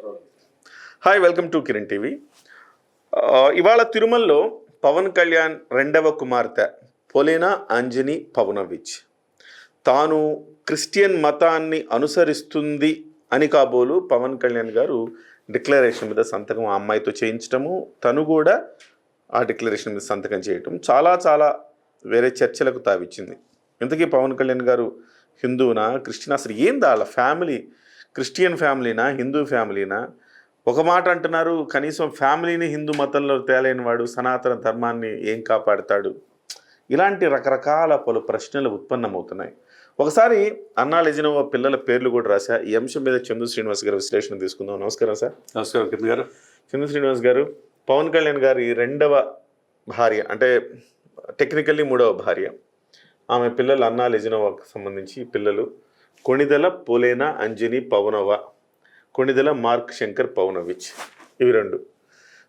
Hi welcome to Kiran TV ఇవాళ తిరుమలలో పవన్ కళ్యాణ్ రెండవ కుమార్తె పొలేనా అంజని పవనవిచ్ తాను క్రిస్టియన్ మతాన్ని అనుసరిస్తుంది అని కాబోలు పవన్ కళ్యాణ్ గారు డిక్లరేషన్ మీద సంతకం ఆ అమ్మాయితో చేయించటము తను కూడా ఆ డిక్లరేషన్ మీద సంతకం చేయటం చాలా చాలా వేరే చర్చలకు తావిచ్చింది. ఇంతకీ పవన్ కళ్యాణ్ గారు హిందువునా క్రిస్టియన్? అసలు ఏంది వాళ్ళ ఫ్యామిలీ క్రిస్టియన్ ఫ్యామిలీనా హిందూ ఫ్యామిలీనా? ఒక మాట అంటున్నారు కనీసం ఫ్యామిలీని హిందూ మతంలో తేలైన వాడు సనాతన ధర్మాన్ని ఏం కాపాడుతాడు? ఇలాంటి రకరకాల పలు ప్రశ్నలు ఉత్పన్నమవుతున్నాయి. ఒకసారి అన్నా లెజినోవా పిల్లల పేర్లు కూడా రాశా. ఈ అంశం మీద చందు శ్రీనివాస్ గారి విశ్లేషణ తీసుకుందాం. నమస్కారం సార్. నమస్కారం కిరణ్ గారు. చందు శ్రీనివాస్ గారు పవన్ కళ్యాణ్ గారి రెండవ భార్య అంటే టెక్నికల్లీ మూడవ భార్య. ఆమె పిల్లలు అన్నా లెజినోవాకు సంబంధించి పిల్లలు. కొణిదెల పోలేనా అంజని పవనవ కొణిదెల మార్క్ శంకర్ పవనవిచ్ ఇవి రెండు.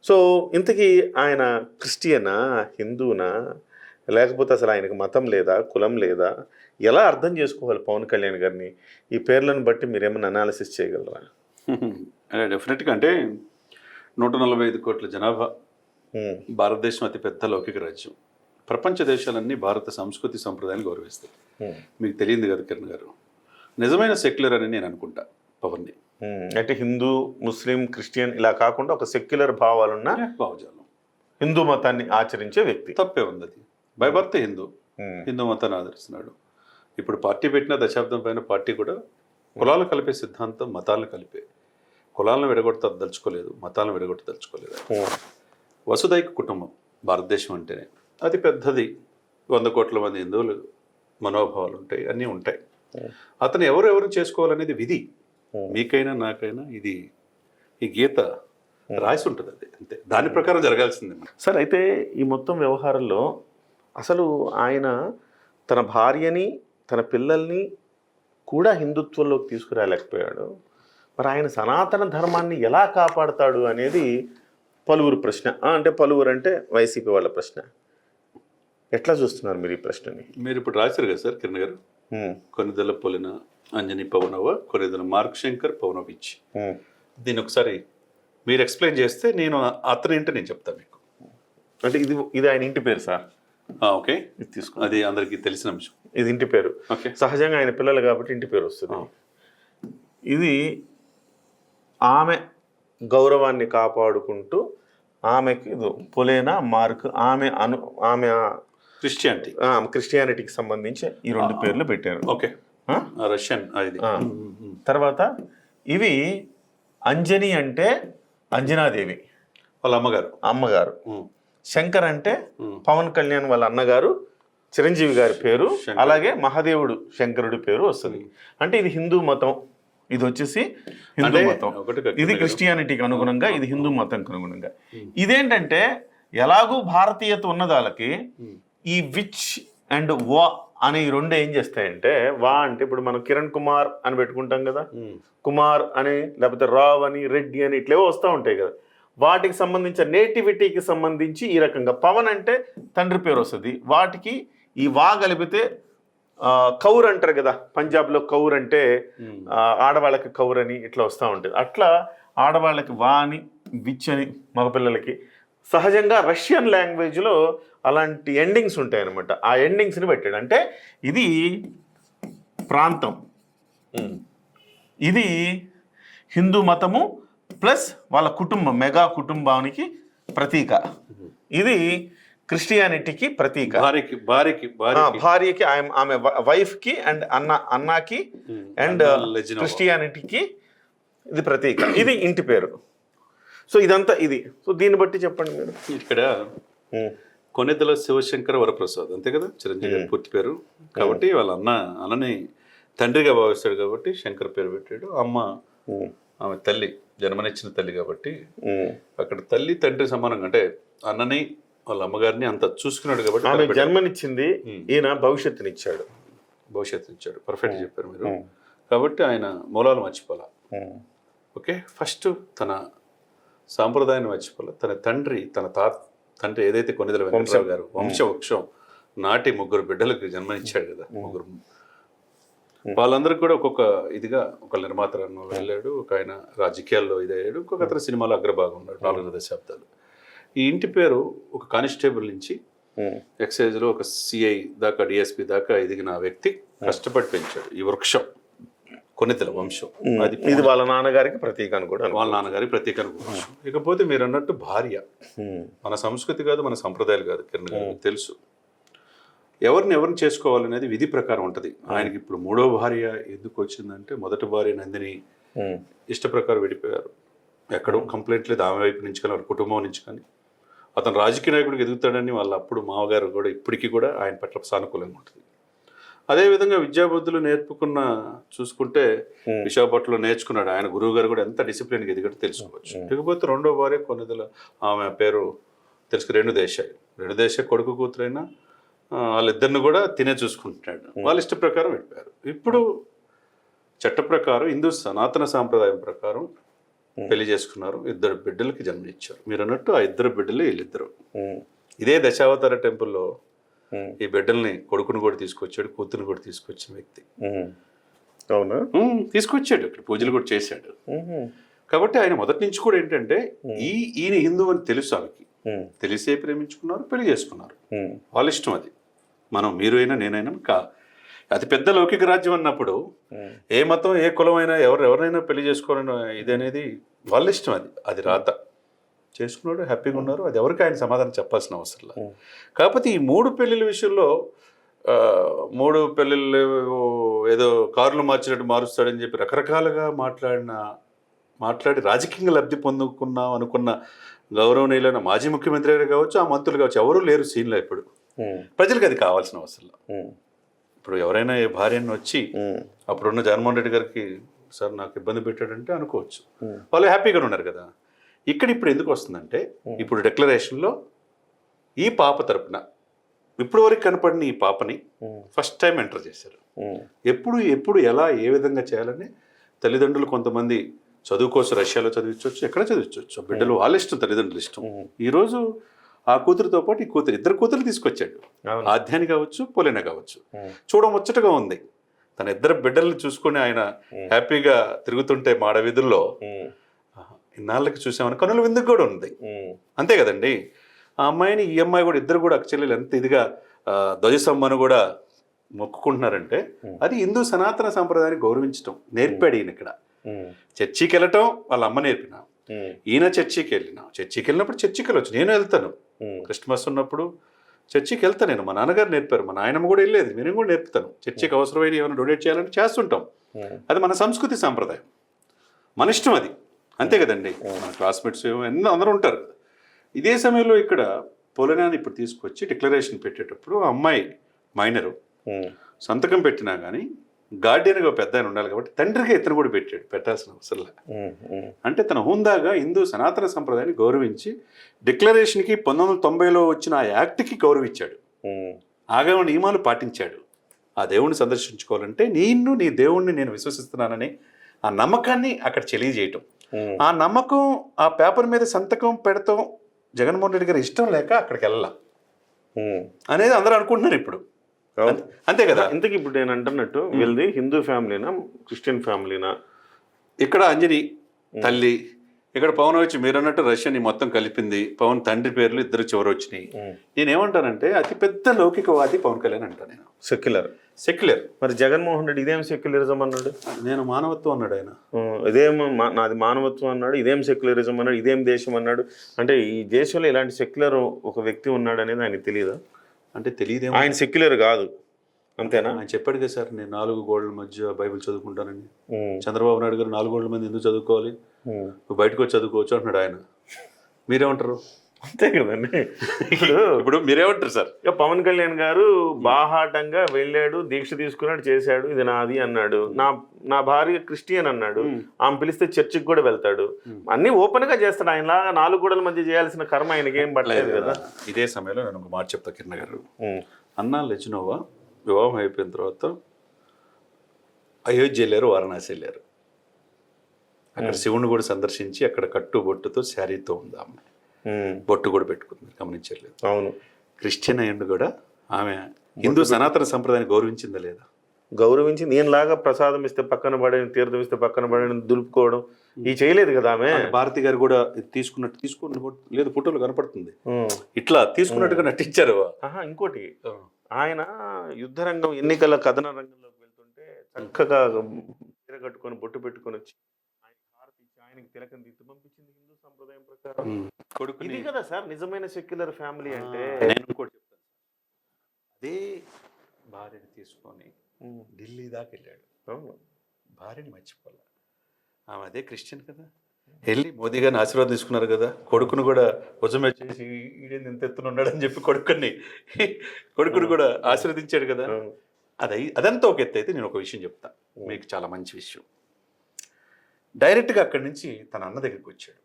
సో ఇంతకీ ఆయన క్రిస్టియనా హిందూనా? లేకపోతే అసలు ఆయనకు మతం లేదా కులం లేదా? ఎలా అర్థం చేసుకోవాలి పవన్ కళ్యాణ్ గారిని? ఈ పేర్లను బట్టి మీరేమైనా అనాలిసిస్ చేయగలరా? అదే డెఫినెట్గా అంటే నూట నలభై ఐదు కోట్ల జనాభా. భారతదేశం అతి పెద్ద లౌకిక రాజ్యం. ప్రపంచ దేశాలన్నీ భారత సంస్కృతి సంప్రదాయాన్ని గౌరవిస్తాయి. మీకు తెలియదు కదా కిరణ్ గారు? నిజమైన సెక్యులర్ అని నేను అనుకుంటా పవన్ని. అంటే హిందూ ముస్లిం క్రిస్టియన్ ఇలా కాకుండా ఒక సెక్యులర్ భావాలున్న భావజాలం. హిందూ మతాన్ని ఆచరించే వ్యక్తి. తప్పే ఉంది అది. By birth Hindu. హిందూ మతాన్ని ఆదరిస్తున్నాడు. ఇప్పుడు పార్టీ పెట్టిన దశాబ్దం పైన పార్టీ కూడా కులాలు కలిపే సిద్ధాంతం మతాలను కలిపే. కులాలను విడగొడతా దలుచుకోలేదు మతాలను విడగొట్ట దలుచుకోలేదు వసుదైక కుటుంబం భారతదేశం అంటేనే అది పెద్దది. వంద కోట్ల మంది హిందువులు మనోభావాలు ఉంటాయి అన్నీ ఉంటాయి. అతను ఎవరు ఎవరు చేసుకోవాలనేది విధి. మీకైనా నాకైనా ఇది ఈ గీత రాసి ఉంటుంది అది అంతే. దాని ప్రకారం జరగాల్సిందే సార్ అయితే ఈ మొత్తం వ్యవహారంలో అసలు ఆయన తన భార్యని తన పిల్లల్ని కూడా హిందుత్వంలోకి తీసుకురాలేకపోయాడు. మరి ఆయన సనాతన ధర్మాన్ని ఎలా కాపాడుతాడు అనేది పలువురు ప్రశ్న. అంటే పలువురు అంటే వైసీపీ వాళ్ళ ప్రశ్న. ఎట్లా చూస్తున్నారు మీరు ఈ ప్రశ్నని? మీరు ఇప్పుడు రాశారు కదా sir Kiran garu? Konidela Polena Anjani Pawanova Konidela Mark Shankar Pawanovich. దీన్ని ఒకసారి మీరు ఎక్స్ప్లెయిన్ చేస్తే నేను అతని ఏంటో నేను చెప్తాను మీకు. అంటే ఇది ఇది ఆయన ఇంటి పేరు సార్. ఓకే. ఇది తీసుకో. అది అందరికీ తెలిసిన అంశం. ఇది ఇంటి పేరు. ఓకే. సహజంగా ఆయన పిల్లలు కాబట్టి ఇంటి పేరు వస్తుంది. ఇది ఆమె గౌరవాన్ని కాపాడుకుంటూ ఆమెకి ఇది పొలేనా మార్క్ ఆమె అను ఆమె క్రిస్టియానిటీ. క్రిస్టియానిటీకి సంబంధించి ఈ రెండు పేర్లు పెట్టారు. ఓకే. రష్యన్ ఇది. తర్వాత ఇవి అంజని అంటే అంజనాదేవి. వాళ్ళ అమ్మగారు. అమ్మగారు. శంకర్ అంటే. పవన్ కళ్యాణ్ వాళ్ళ అన్నగారు చిరంజీవి గారి పేరు. అలాగే మహాదేవుడు శంకరుడి పేరు వస్తుంది. అంటే ఇది హిందూ మతం. ఇది వచ్చేసి హిందూ మతం. ఇది క్రిస్టియానిటీకి అనుగుణంగా ఇది హిందూ మతంకి అనుగుణంగా. ఇదేంటంటే ఎలాగూ భారతీయత ఉన్నదాలకి ఈ విచ్ అండ్ వా అనే ఈ రెండు ఏం చేస్తాయంటే వా అంటే ఇప్పుడు మనం కిరణ్ కుమార్ అని పెట్టుకుంటాం కదా. కుమార్ అని లేకపోతే రావ్ అని రెడ్డి అని ఇట్లేవో వస్తూ ఉంటాయి కదా. వాటికి సంబంధించిన నేటివిటీకి సంబంధించి ఈ రకంగా. పవన్ అంటే తండ్రి పేరు వస్తుంది. వాటికి ఈ వా కలిపితే కౌర్ అంటారు కదా. పంజాబ్లో కౌర్ అంటే ఆడవాళ్ళకి కౌర్ అని ఇట్లా వస్తూ ఉంటుంది. అట్లా ఆడవాళ్ళకి వా అని విచ్ అని మగపిల్లలకి సహజంగా రష్యన్ లాంగ్వేజ్లో అలాంటి ఎండింగ్స్ ఉంటాయి అనమాట ఆ ఎండింగ్స్ని పెట్టాడు. అంటే ఇది ప్రాంతం. ఇది హిందూ మతము ప్లస్ వాళ్ళ కుటుంబం మెగా కుటుంబానికి ప్రతీక. ఇది క్రిస్టియానిటీకి ప్రతీక. భార్యకి భార్యకి భార్యకి. ఆమె- ఆమె వైఫ్కి అండ్ అన్న అన్నకి అండ్. క్రిస్టియానిటీకి ఇది ప్రతీక. ఇది ఇంటి పేరు. సో ఇదంతా ఇది. సో దీన్ని బట్టి చెప్పండి మీరు ఇక్కడ కొనిదెల శివశంకర వరప్రసాద్ అంతే కదా? చిరంజీవి గారి పూర్తి పేరు. కాబట్టి వాళ్ళ అన్న అన్నని తండ్రిగా భావిస్తాడు కాబట్టి శంకర్ పేరు పెట్టాడు. అమ్మ ఆమె తల్లి జన్మనిచ్చిన తల్లి కాబట్టి. అక్కడ తల్లి తండ్రి సమానంగా అంటే అన్నని వాళ్ళ అమ్మగారిని అంత చూసుకున్నాడు కాబట్టి ఆమె. జన్మనిచ్చింది ఈయన భవిష్యత్తునిచ్చాడు. భవిష్యత్తు ఇచ్చాడు పర్ఫెక్ట్ చెప్పారు మీరు. కాబట్టి ఆయన మూలాలు మర్చిపోలా. ఓకే? ఫస్ట్ తన సాంప్రదాయాన్ని మర్చిపోలే. తన తండ్రి తన తాత తండ్రి ఏదైతే కొనిదల వెంకటరావు గారు వంశవృక్షం నాటి ముగ్గురు బిడ్డలకు జన్మనిచ్చాడు కదా. ముగ్గురు వాళ్ళందరికీ కూడా ఒక్కొక్క ఇదిగా ఒక నిర్మాత రంగంలో వెళ్ళాడు ఒక ఆయన రాజకీయాల్లో ఇదయ్యాడు ఇంకొక అతను సినిమాలో అగ్రభాగం ఉన్నాడు నాలుగు దశాబ్దాలు. ఈ ఇంటి పేరు ఒక కానిస్టేబుల్ నుంచి ఎక్సైజ్లో ఒక సిఐ దాకా డిఎస్పి దాకా ఎదిగిన వ్యక్తి కష్టపడి పెంచాడు ఈ వృక్షం. కొన్నితల వంశం. అది ఇది వాళ్ళ నాన్నగారికి ప్రతీక అని కూడా వాళ్ళ నాన్నగారి ప్రతీక అనుకోవచ్చు ఇకపోతే మీరు అన్నట్టు భార్య. మన సంస్కృతి కాదు మన సంప్రదాయాలు కాదు కిరణ్ గారు తెలుసు. ఎవరిని ఎవరిని చేసుకోవాలనేది విధి ప్రకారం ఉంటుంది. ఆయనకి ఇప్పుడు మూడో భార్య ఎందుకు వచ్చిందంటే మొదటి భార్య నందిని ఇష్ట ప్రకారం విడిపోయారు. ఎక్కడో కంప్లైంట్ లేదు ఆమె వైపు నుంచి కానీ వాళ్ళ కుటుంబం నుంచి కానీ. అతను రాజకీయ నాయకుడికి ఎదుగుతాడని వాళ్ళ అప్పుడు మామగారు కూడా ఇప్పటికీ కూడా ఆయన పట్ల సానుకూలంగా ఉంటుంది. అదేవిధంగా విద్యాబుద్ధులు నేర్పుకున్న చూసుకుంటే. విశాఖపట్నంలో నేర్చుకున్నాడు. ఆయన గురువు గారు కూడా ఎంత డిసిప్లిన్గా ఎదిగట్టు తెలుసుకోవచ్చు. ఇకపోతే రెండో భార్య కొన్నిదల ఆమె పేరు తెలుసు రెండు దేశాయి. రెండు దేశ కొడుకు కూతురైనా వాళ్ళిద్దరిని కూడా తినే చూసుకుంటున్నాడు. వాళ్ళ ఇష్ట ప్రకారం వెళ్ళిపోయారు. ఇప్పుడు చట్ట ప్రకారం హిందూ సనాతన సాంప్రదాయం ప్రకారం పెళ్ళి చేసుకున్నారు. ఇద్దరు బిడ్డలకి జన్మనిచ్చారు మీరు అన్నట్టు ఆ ఇద్దరు బిడ్డలు వీళ్ళిద్దరు. ఇదే దశావతార టెంపుల్లో ఈ బిడ్డల్ని కొడుకును కూడా తీసుకొచ్చాడు కూతురుని కూడా తీసుకొచ్చిన వ్యక్తి. అవునా? తీసుకొచ్చాడు ఇక్కడ పూజలు కూడా చేశాడు. కాబట్టి ఆయన మొదటి నుంచి కూడా ఏంటంటే ఈ ఈయన హిందూ అని తెలుసు ఆమెకి. తెలిసే ప్రేమించుకున్నారు పెళ్ళి చేసుకున్నారు. వాళ్ళ ఇష్టం అది. మనం మీరు అయినా నేనైనా కా అతి పెద్ద లౌకిక రాజ్యం అన్నప్పుడు ఏ మతం ఏ కులం అయినా ఎవరు ఎవరైనా పెళ్ళి చేసుకోవాలని ఇది అనేది వాళ్ళ ఇష్టం అది. అది రాత. చేసుకున్నాడు హ్యాపీగా ఉన్నారు. అది ఎవరికి ఆయన సమాధానం చెప్పాల్సిన అవసరం లేదు. కాకపోతే ఈ మూడు పెళ్ళిళ్ళ విషయంలో మూడు పెళ్ళిళ్ళు ఏదో కార్లు మార్చినట్టు మారుస్తాడని చెప్పి రకరకాలుగా మాట్లాడిన మాట్లాడి రాజకీయంగా లబ్ధి పొందుకున్నాం అనుకున్న గౌరవనీయులైన మాజీ ముఖ్యమంత్రి గారు కావచ్చు ఆ మంత్రులు కావచ్చు ఎవరు లేరు సీన్లో ఇప్పుడు ప్రజలకు అది కావాల్సిన అవసరం ఇప్పుడు ఎవరైనా ఈ భార్యను వచ్చి అప్పుడున్న జగన్మోహన్ రెడ్డి గారికి సార్ నాకు ఇబ్బంది పెట్టాడంటే అనుకోవచ్చు. వాళ్ళు హ్యాపీగా ఉన్నారు కదా. ఇక్కడ ఇప్పుడు ఎందుకు వస్తుందంటే ఇప్పుడు డిక్లరేషన్లో ఈ పాప తరపున ఇప్పుడు వరకు కనపడిన ఈ పాపని ఫస్ట్ టైం ఎంటర్ చేశారు. ఎప్పుడు ఎప్పుడు ఎలా ఏ విధంగా చేయాలని తల్లిదండ్రులు కొంతమంది చదువుకోవచ్చు రష్యాలో చదివించవచ్చు ఎక్కడ చదివించవచ్చు. బిడ్డలు వాళ్ళ ఇష్టం తల్లిదండ్రులు ఇష్టం. ఈరోజు ఆ కూతురుతో పాటు ఈ కూతురు ఇద్దరు కూతురు తీసుకొచ్చాడు. అవును. ఆధ్యాని కావచ్చు పోలేన కావచ్చు. ఉమ్, చూడముచ్చటగా ఉంది. తన ఇద్దరు బిడ్డల్ని చూసుకొని ఆయన హ్యాపీగా తిరుగుతుంటే మాడ వీధుల్లో ఇన్నాళ్ళకి చూసామని కనుల విందుకు కూడా ఉంది. అంతే కదండి. ఆ అమ్మాయిని ఈ అమ్మాయి కూడా ఇద్దరు కూడా చెల్లెలు ఎంత ఇదిగా ఆ, ధ్వజస్తంభను కూడా మొక్కుకుంటున్నారంటే అది హిందూ సనాతన సాంప్రదాయాన్ని గౌరవించడం నేర్పాడు ఈయన ఇక్కడ చర్చికి వెళ్ళటం వాళ్ళ అమ్మ నేర్పిన. ఈయన చర్చికి వెళ్ళిన చర్చికి వెళ్ళినప్పుడు చర్చికి వెళ్ళొచ్చు నేను వెళ్తాను. క్రిస్మస్ ఉన్నప్పుడు చర్చికి వెళ్తాను నేను. మా నాన్నగారు నేర్పారు. మా నాయనమ్మ కూడా వెళ్ళేది. నేను కూడా నేర్పుతాను. చర్చికి అవసరమైన ఏమైనా డొనేట్ చేయాలంటే చేస్తుంటాం. అది మన సంస్కృతి సాంప్రదాయం. మన ఇష్టం అది. అంతే కదండి. మన క్లాస్మేట్స్ ఎన్నో అందరూ ఉంటారు. ఇదే సమయంలో ఇక్కడ పొలనాన్ని ఇప్పుడు తీసుకొచ్చి డిక్లరేషన్ పెట్టేటప్పుడు ఆ అమ్మాయి మైనరు సంతకం పెట్టినా కానీ గార్డియన్గా పెద్ద ఆయన ఉండాలి కాబట్టి తండ్రిగా ఇతను కూడా పెట్టాడు పెట్టాల్సిన అవసరం అంటే తన హుందాగా హిందూ సనాతన సంప్రదాయాన్ని గౌరవించి డిక్లరేషన్కి పంతొమ్మిది వందల తొంభైలో వచ్చిన ఆ యాక్ట్కి గౌరవించాడు. ఆగమ నియమాలు పాటించాడు. ఆ దేవుణ్ణి సందర్శించుకోవాలంటే నిన్ను నీ దేవుణ్ణి నేను విశ్వసిస్తున్నానని ఆ నమ్మకాన్ని అక్కడ తెలియజేయటం. ఆ నమ్మకం ఆ పేపర్ మీద సంతకం పెడతాం జగన్మోహన్ రెడ్డి గారి ఇష్టం లేక అక్కడికి వెళ్ళాల ఉమ్. అనేది అందరూ అనుకుంటున్నారు ఇప్పుడు. అంతే కదా? ఇంతకీ ఇప్పుడు నేను అంటున్నట్టు వీళ్ళది హిందూ ఫ్యామిలీనా క్రిస్టియన్ ఫ్యామిలీనా? ఇక్కడ అంజని తల్లి ఇక్కడ పవన్ వచ్చి మీరు అన్నట్టు రష్యని మొత్తం కలిపింది. పవన్ తండ్రి పేర్లు ఇద్దరు చివరి వచ్చినాయి. నేనేమంటానంటే అతి పెద్ద లౌకికవాది పవన్ కళ్యాణ్ అంటా నేను. Secular secular. మరి జగన్మోహన్ రెడ్డి ఇదేం సెక్యులరిజం అన్నాడు? నేను మానవత్వం అన్నాడు ఆయన. ఇదేం మా- నాది మానవత్వం అన్నాడు ఇదేం సెక్యులరిజం అన్నాడు ఇదేం దేశం అన్నాడు. అంటే ఈ దేశంలో ఇలాంటి సెక్యులర్ ఒక వ్యక్తి ఉన్నాడు అనేది ఆయనకి తెలియదా అంటే తెలియదేమో ఆయన సెక్యులర్ కాదు. అంతేనా? ఆయన చెప్పాడు కదా సార్ నేను నాలుగు గోడల మధ్య బైబిల్ చదువుకుంటానని. ఉమ్, చంద్రబాబు నాయుడు గారు నాలుగు గోడల మంది ఎందుకు చదువుకోవాలి? బయటకు వచ్చి చదువుకోవచ్చు అంటున్నాడు ఆయన. మీరేమంటారు? అంతే కదండి. ఇప్పుడు ఇప్పుడు మీరేమంటారు సార్. ఇక పవన్ కళ్యాణ్ గారు బాహాటంగా వెళ్ళాడు దీక్ష తీసుకున్నాడు చేశాడు ఇది నాది అన్నాడు. నా నా భార్య క్రిస్టియన్ అన్నాడు. ఆమె పిలిస్తే చర్చికి కూడా వెళ్తాడు. అన్ని ఓపెన్గా చేస్తాడు. ఆయన లాగా నాలుగు గోడల మధ్య చేయాల్సిన కర్మ ఆయనకి ఏం పట్టలేదు కదా. ఇదే సమయంలో నేను ఒక మాట చెప్తా కిరణ్ గారు. అన్నా లెచినోవా వివాహం అయిపోయిన తర్వాత అయోధ్య వెళ్ళారు వారణాసి వెళ్ళారు. అక్కడ శివుని కూడా సందర్శించి అక్కడ కట్టు బొట్టుతో శారీతో ఉంది ఉమ్, బొట్టు కూడా పెట్టుకుంది. గమనించలేదు అవును. క్రిస్టియన్ అయ్యండు కూడా ఆమె హిందూ సనాతన సంప్రదాయాన్ని గౌరవించిందా లేదా? గౌరవించి నేనులాగా ప్రసాదం ఇస్తే పక్కన పడని తీర్థం ఇస్తే పక్కన పడని దులుపుకోవడం ఈ చేయలేదు కదా ఆమె? భారతి గారు కూడా తీసుకున్నట్టు తీసుకున్న లేదు ఫోటోలు కనపడుతుంది. ఇట్లా తీసుకున్నట్టుగా నటించారు ఇంకోటి. ఆయన యుద్ధరంగం ఎన్నికల కథన రంగంలోకి వెళ్తుంటే చక్కగా కట్టుకొని బొట్టు పెట్టుకొని వచ్చి ఇచ్చి ఆయనకి తిలకం దిద్దు పంపించింది హిందూ సంప్రదాయం ప్రకారం. ఉమ్. కొడుకుని ఇది కదా సార్ నిజమైన సెక్యులర్ ఫ్యామిలీ అంటే. నేను ఇంకోటి చెప్తాను అదే భార్యని తీసుకొని ఢిల్లీ దాకా వెళ్ళాడు. అవును. భార్యని మర్చిపోలే. ఆమె అదే క్రిస్టియన్ కదా. వెళ్ళి మోదీ గారిని ఆశీర్వాదం తీసుకున్నారు కదా. కొడుకును కూడా భుజం వచ్చేసి ఈడేంది ఇంత ఎత్తున ఉన్నాడని చెప్పి కొడుకుని కొడుకుని కూడా ఆశీర్వదించాడు కదా. అది అదంతా ఒక ఎత్తు అయితే నేను ఒక విషయం చెప్తా. మీకు చాలా మంచి విషయం. డైరెక్ట్గా అక్కడి నుంచి తన అన్న దగ్గరికి వచ్చాడు.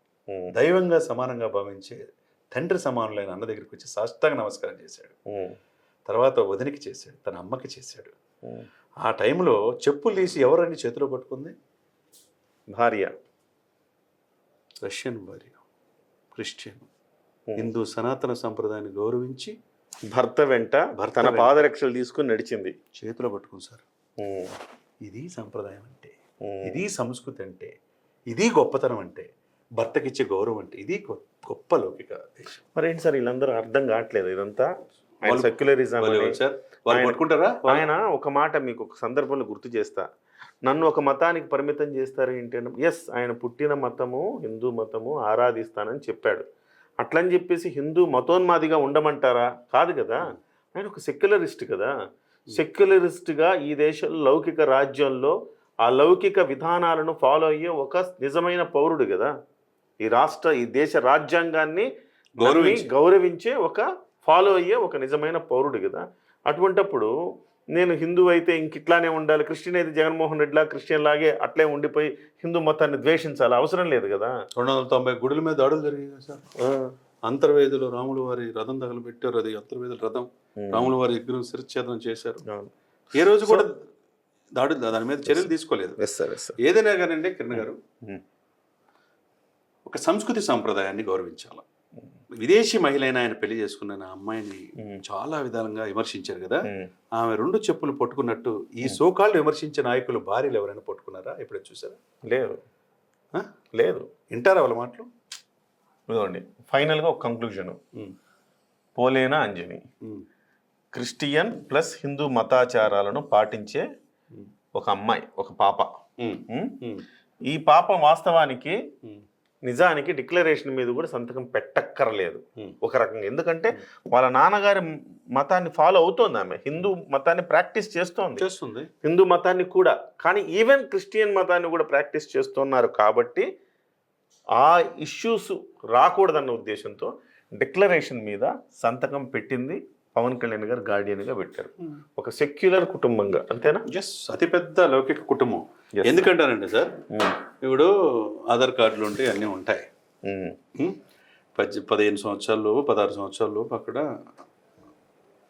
దైవంగా సమానంగా భావించే తండ్రి సమానులైన అన్న దగ్గరికి వచ్చి సాష్టాంగ నమస్కారం చేశాడు. తర్వాత వదినికి చేశాడు తన అమ్మకి చేశాడు. ఆ టైంలో చెప్పులు తీసి ఎవరని చేతిలో పట్టుకుంది? భార్య. రష్యన్ భార్య. క్రిస్టియన్. హిందూ సనాతన సంప్రదాయాన్ని గౌరవించి భర్త వెంట భర్త. పాదరక్షలు తీసుకుని నడిచింది. చేతిలో పట్టుకుంది సార్. ఇది సంప్రదాయం అంటే. ఇది సంస్కృతి అంటే ఇది గొప్పతనం అంటే భర్తకిచ్చే గౌరవం అంటే ఇది గొప్ప లౌకిక దేశం. మరి ఏంటి సార్ వీళ్ళందరూ అర్థం కావట్లేదు ఇదంతా? సెక్యులరిజం పట్టుకుంటారా ఆయన ఒక మాట మీకు ఒక సందర్భంలో గుర్తు చేస్తా. నన్ను ఒక మతానికి పరిమితం చేస్తారు ఏంటి ఎస్ ఆయన పుట్టిన మతము హిందూ మతము ఆరాధిస్తానని చెప్పాడు. అట్లని చెప్పేసి హిందూ మతోన్మాదిగా ఉండమంటారా? కాదు కదా. ఆయన ఒక సెక్యులరిస్ట్ కదా. సెక్యులరిస్ట్గా ఈ దేశంలో లౌకిక రాజ్యంలో ఆ లౌకిక విధానాలను ఫాలో అయ్యే ఒక నిజమైన పౌరుడు కదా. ఈ రాష్ట్ర ఈ దేశ రాజ్యాంగాన్ని గౌరవించి. గౌరవించే ఒక ఫాలో అయ్యే ఒక నిజమైన పౌరుడు కదా. అటువంటప్పుడు నేను హిందూ అయితే ఇంక ఇట్లానే ఉండాలి. క్రిస్టియన్ అయితే జగన్మోహన్ రెడ్డిలా క్రిస్టియన్ లాగే అట్లే ఉండిపోయి హిందూ మతాన్ని ద్వేషించాలి. అవసరం లేదు కదా. రెండు వందల తొంభై గుడుల మీద దాడులు జరిగాయి సార్. అంతర్వేదిలో రాముల వారి రథం తగలబెట్టారు. అది అంతర్వేదుల రథం. రాముల వారి విగ్రహం శిరచ్ఛేదనం చేశారు. ఏ రోజు కూడా దాడు దాని మీద చర్యలు తీసుకోలేదు ఎస్ సార్ ఎస్ సార్ ఏదైనా కానండి కిరణ్ గారు ఉమ్. ఒక సంస్కృతి సాంప్రదాయాన్ని గౌరవించాలి విదేశీ మహిళైన ఆయన పెళ్ళి చేసుకున్న నా అమ్మాయిని ఉమ్. చాలా విధాలుగా విమర్శించారు కదా. ఆమె రెండు చెప్పులు పట్టుకున్నట్టు ఈ సోకాళ్ళు విమర్శించే నాయకులు భార్యలు ఎవరైనా పట్టుకున్నారా ఎప్పుడైనా చూసారా లేదు? లేదు వింటారా వాళ్ళ మాటలు ఇదిగోండి ఫైనల్గా ఒక conclusion. Polena Anjani. Christian plus Hindu మతాచారాలను పాటించే. ఒక అమ్మాయి ఒక పాప. ఈ పాప వాస్తవానికి. నిజానికి డిక్లరేషన్ మీద కూడా సంతకం పెట్టక్కర్లేదు. ఒక రకంగా. ఎందుకంటే వాళ్ళ నాన్నగారి మతాన్ని ఫాలో అవుతోంది ఆమె. హిందూ మతాన్ని ప్రాక్టీస్ చేస్తోంది. చేస్తుంది. హిందూ మతాన్ని కూడా. కానీ ఈవెన్ క్రిస్టియన్ మతాన్ని కూడా ప్రాక్టీస్ చేస్తున్నారు కాబట్టి ఆ ఇష్యూస్ రాకూడదన్న ఉద్దేశంతో డిక్లరేషన్ మీద సంతకం పెట్టింది. పవన్ కళ్యాణ్ గారు గార్డియన్గా పెట్టారు. ఒక సెక్యులర్ కుటుంబంగా అంతేనా? ఎస్ అతిపెద్ద లౌకిక కుటుంబం. Yes, sir. ఎందుకంటారండి సార్? ఉమ్, ఇప్పుడు ఆధార్ కార్డులు ఉంటాయి అన్నీ ఉంటాయి. ఉమ్, పద్దె పదిహేను సంవత్సరాలు పదహారు సంవత్సరాలు అక్కడ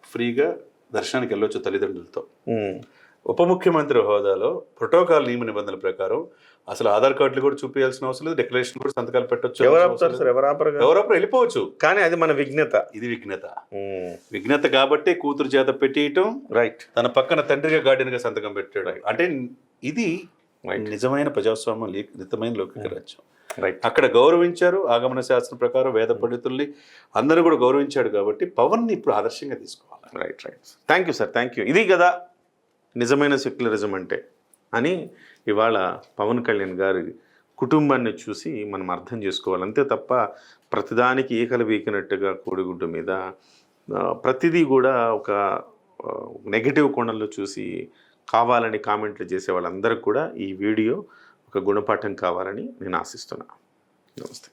ఫ్రీగా దర్శనానికి వెళ్ళొచ్చు తల్లిదండ్రులతో. ఉప ముఖ్యమంత్రి హోదాలో ప్రోటోకాల్ నియమ నిబంధనల ప్రకారం అసలు ఆధార్ కార్డులు కూడా చూపించాల్సిన అవసరం లేదు డెక్లరేషన్ కూడా సంతకాలు పెట్టొచ్చు? ఎవరప్పుడు వెళ్ళిపోవచ్చు. కానీ అది మన విఘ్నత. ఇది విఘ్నత. విఘ్నత కాబట్టి కూతురు చేత పెట్టేయటం రైట్ తన పక్కన తండ్రిగా గార్డెన్గా సంతకం పెట్టాడు. అంటే ఇది. నిజమైన ప్రజాస్వామ్యం నిజమైన లౌకిక రాజ్యం. రైట్ అక్కడ గౌరవించారు ఆగమన శాస్త్రం ప్రకారం వేద పండితుల్ని. అందరూ కూడా గౌరవించాడు కాబట్టి పవన్ని ఇప్పుడు ఆదర్శంగా తీసుకోవాలి. Right right thank you sir thank you ఇది కదా నిజమైన సెక్యులరిజం అంటే అని ఇవాళ పవన్ కళ్యాణ్ గారి కుటుంబాన్ని చూసి మనం అర్థం చేసుకోవాలి. అంతే తప్ప ప్రతిదానికి ఈకలు వీకినట్టుగా కోడిగుడ్డు మీద ప్రతిదీ కూడా ఒక నెగటివ్ కోణంలో చూసి కావాలని కామెంట్లు చేసే వాళ్ళందరికీ కూడా ఈ వీడియో ఒక గుణపాఠం కావాలని నేను ఆశిస్తున్నాను నమస్తే.